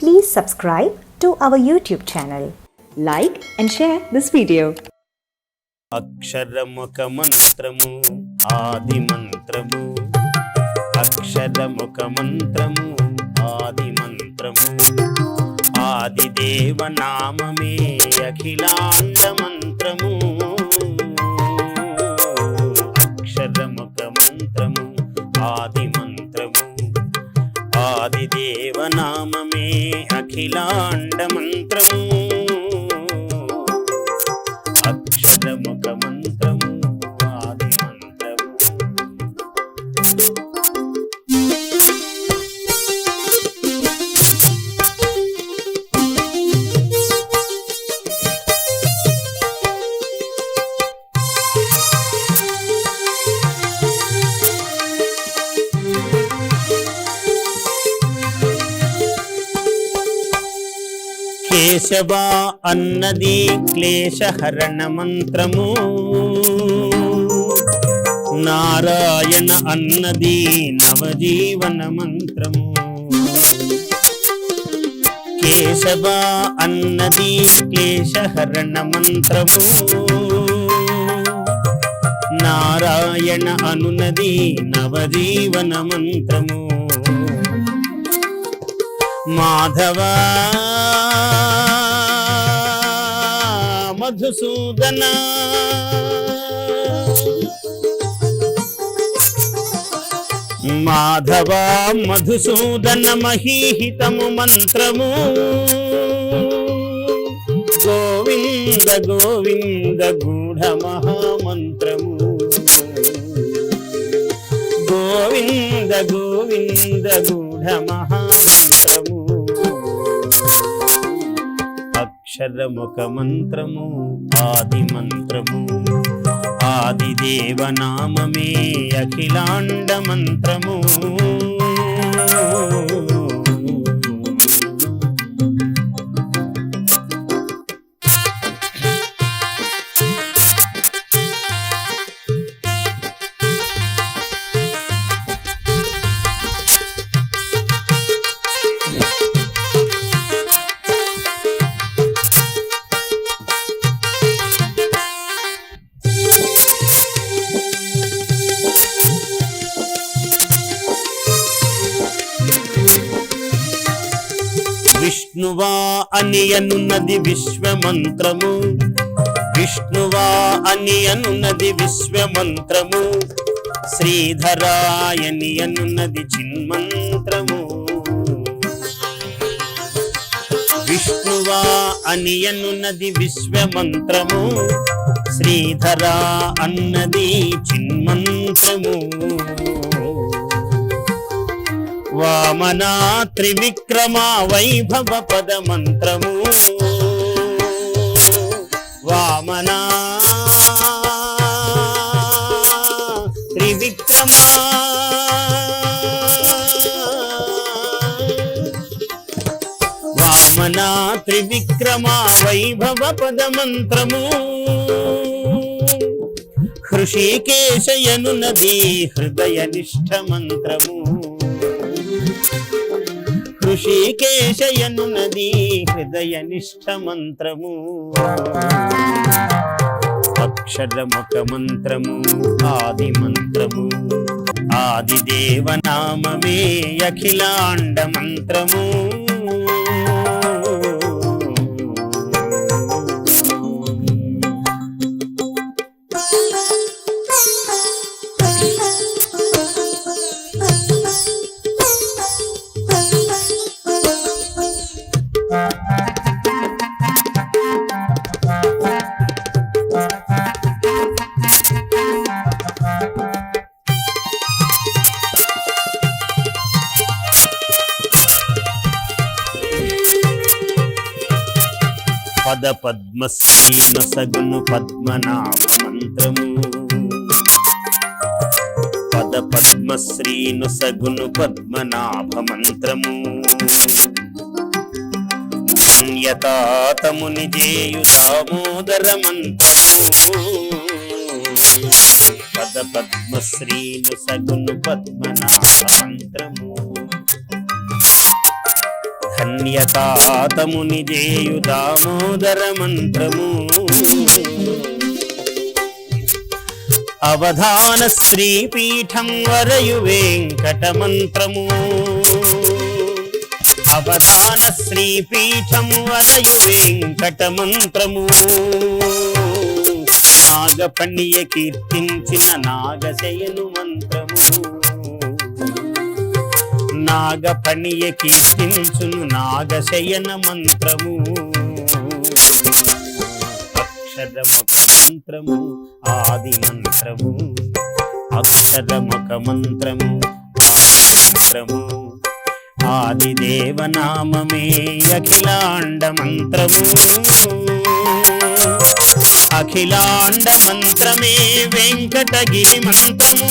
Please subscribe to our YouTube channel. Like and share this video. అక్షరముఖ మంత్రము ఆది మంత్రము అక్షరముఖ మంత్రము ఆది మంత్రము ఆది దేవ నామమే అఖిలాండ మంత్రము అక్షరముఖ మంత్రము ఆది మంత్రము ఆది దేవ నామమే అఖిలాండ మంత్రము అక్షరముఖ మంత్రము. కేశవా అన్నది క్లేశహరణ మంత్రము నారాయణ అన్నది నవజీవన మంత్రము కేశవ అన్నది క్లేశహరణ మంత్రము నారాయణ అనునది నవజీవన మంత్రము మాధవా మధుసూదన మాధవ మధుసూదన మహీహితము మంత్రము. గోవింద గోవింద గూఢ మహామంత్రము. గోవింద గోవింద గూఢ మహా అక్షరముఖ మంత్రము ఆది మంత్రము ఆది దేవనామమే అఖిలాండ మంత్రము విష్ణువా అని అనున్నది విశ్వమంత్రము. విష్ణువా అని అనున్నది విశ్వమంత్రము. శ్రీధరాయని అనున్నది చిన్మంత్రము. విష్ణువా అని అనున్నది విశ్వమంత్రము. శ్రీధరా అన్నది చిన్మంత్రము. వామనా త్రివిక్రమ వైభవ పద మంత్రము వామనా త్రివిక్రమ వామనా త్రివిక్రమ వైభవ పద మంత్రము హృషికేశయనునది హృదయ నిష్ఠ మంత్రము. ఋషికేశయనున్నది హృదయ నిష్ఠ మంత్రము. అక్షరముఖ మంత్రము ఆది మంత్రము. ఆదిదేవనామమే అఖిలాండ మంత్రము. పాద పద్మశ్రీను సగును పద్మనాభ మంత్రము. పద పద్మశ్రీను సగును పద్మనాభ మంత్రము. ధన్యతాతముని జేయు దామోదర మంత్రము. పద పద్మశ్రీను సగును పద్మనాభ మంత్రము. ధన్యతాతముని జేయు దామోదర మంత్రము. అవధాన శ్రీపీఠం వరయు వెంకట మంత్రము. అవధాన శ్రీపీఠం వరయు వెంకట మంత్రము. నాగపణ్య కీర్తించిన నాగశయను మంత్రము. నాగపణియ కీర్తించును నాగశయన మంత్రము. అక్షరముఖ మంత్రము ఆది మంత్రము. అక్షరముఖ మంత్రము ఆది మంత్రము. ఆదిదేవనామమే అఖిలాండ మంత్రము. అఖిలాండ మంత్రమే వెంకటగిరి మంత్రము.